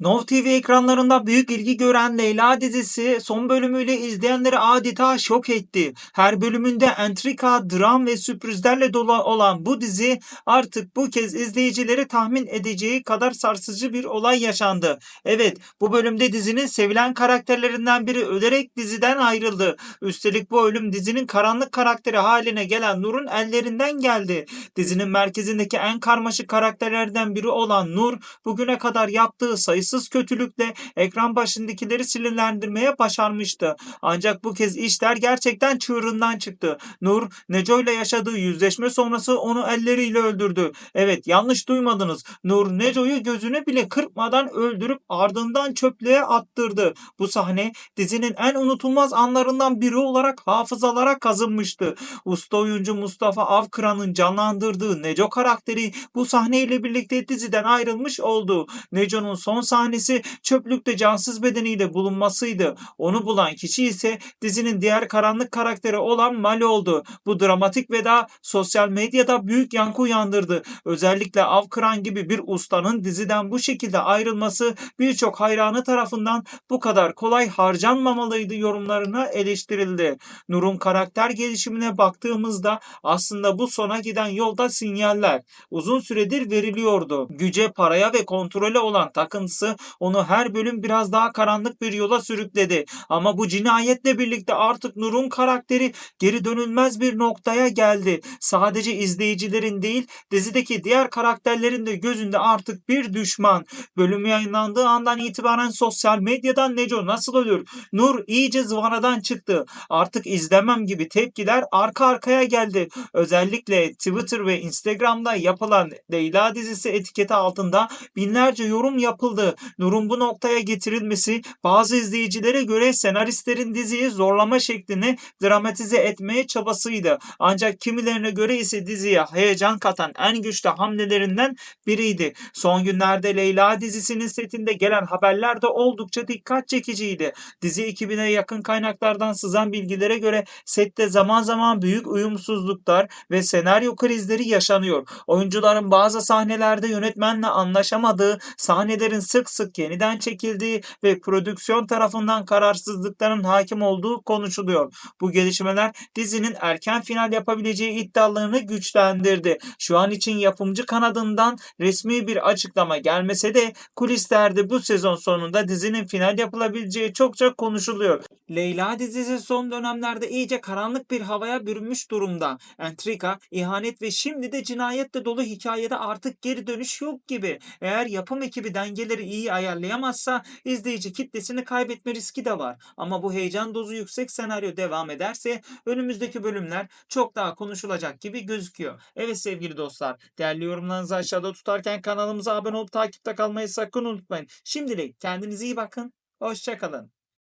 Nov TV ekranlarında büyük ilgi gören Leyla dizisi son bölümüyle izleyenleri adeta şok etti. Her bölümünde entrika, dram ve sürprizlerle dolu olan bu dizi artık bu kez izleyicileri tahmin edeceği kadar sarsıcı bir olay yaşandı. Evet bu bölümde dizinin sevilen karakterlerinden biri ölerek diziden ayrıldı. Üstelik bu ölüm dizinin karanlık karakteri haline gelen Nur'un ellerinden geldi. Dizinin merkezindeki en karmaşık karakterlerden biri olan Nur bugüne kadar yaptığı sayısız kötülükle ekran başındakileri sinirlendirmeye başarmıştı. Ancak bu kez işler gerçekten çığırından çıktı. Nur, Neco ile yaşadığı yüzleşme sonrası onu elleriyle öldürdü. Evet yanlış duymadınız. Nur Neco'yu gözüne bile kırpmadan öldürüp ardından çöplüğe attırdı. Bu sahne dizinin en unutulmaz anlarından biri olarak hafızalara kazınmıştı. Usta oyuncu Mustafa Avkıran'ın canlandırdığı Neco karakteri bu sahneyle birlikte diziden ayrılmış oldu. Neco'nun son sahnesi çöplükte cansız bedeniyle bulunmasıydı. Onu bulan kişi ise dizinin diğer karanlık karakteri olan Mali oldu. Bu dramatik veda sosyal medyada büyük yankı uyandırdı. Özellikle Avkıran gibi bir ustanın diziden bu şekilde ayrılması birçok hayranı tarafından bu kadar kolay harcanmamalıydı yorumlarına eleştirildi. Nur'un karakter gelişimine baktığımızda aslında bu sona giden yolda sinyaller uzun süredir veriliyordu. Güce, paraya ve kontrole olan takıntısı onu her bölüm biraz daha karanlık bir yola sürükledi. Ama bu cinayetle birlikte artık Nur'un karakteri geri dönülmez bir noktaya geldi. Sadece izleyicilerin değil dizideki diğer karakterlerin de gözünde artık bir düşman. Bölüm yayınlandığı andan itibaren sosyal medyadan Neco nasıl ölür? Nur iyice zıvanadan çıktı. Artık izlemem gibi tepkiler arka arkaya geldi. Özellikle Twitter ve Instagram'da yapılan Leyla dizisi etiketi altında binlerce yorum yapıldı. Nur'un bu noktaya getirilmesi bazı izleyicilere göre senaristlerin diziyi zorlama şeklini dramatize etmeye çabasıydı. Ancak kimilerine göre ise diziye heyecan katan en güçlü hamlelerinden biriydi. Son günlerde Leyla dizisinin setinde gelen haberler de oldukça dikkat çekiciydi. Dizi ekibine yakın kaynaklardan sızan bilgilere göre sette zaman zaman büyük uyumsuzluklar ve senaryo krizleri yaşanıyor. Oyuncuların bazı sahnelerde yönetmenle anlaşamadığı, sahnelerin sık sık yeniden çekildiği ve prodüksiyon tarafından kararsızlıkların hakim olduğu konuşuluyor. Bu gelişmeler dizinin erken final yapabileceği iddialarını güçlendirdi. Şu an için yapımcı kanadından resmi bir açıklama gelmese de kulislerde bu sezon sonunda dizinin final yapılabileceği çokça konuşuluyor. Leyla dizisi son dönemlerde iyice karanlık bir havaya bürünmüş durumda. Entrika, ihanet ve şimdi de cinayetle dolu hikayede artık geri dönüş yok gibi. Eğer yapım ekibi dengeleri iyi ayarlayamazsa izleyici kitlesini kaybetme riski de var. Ama bu heyecan dozu yüksek senaryo devam ederse önümüzdeki bölümler çok daha konuşulacak gibi gözüküyor. Evet sevgili dostlar, değerli yorumlarınızı aşağıda tutarken kanalımıza abone olup takipte kalmayı sakın unutmayın. Şimdilik kendinize iyi bakın. Hoşçakalın.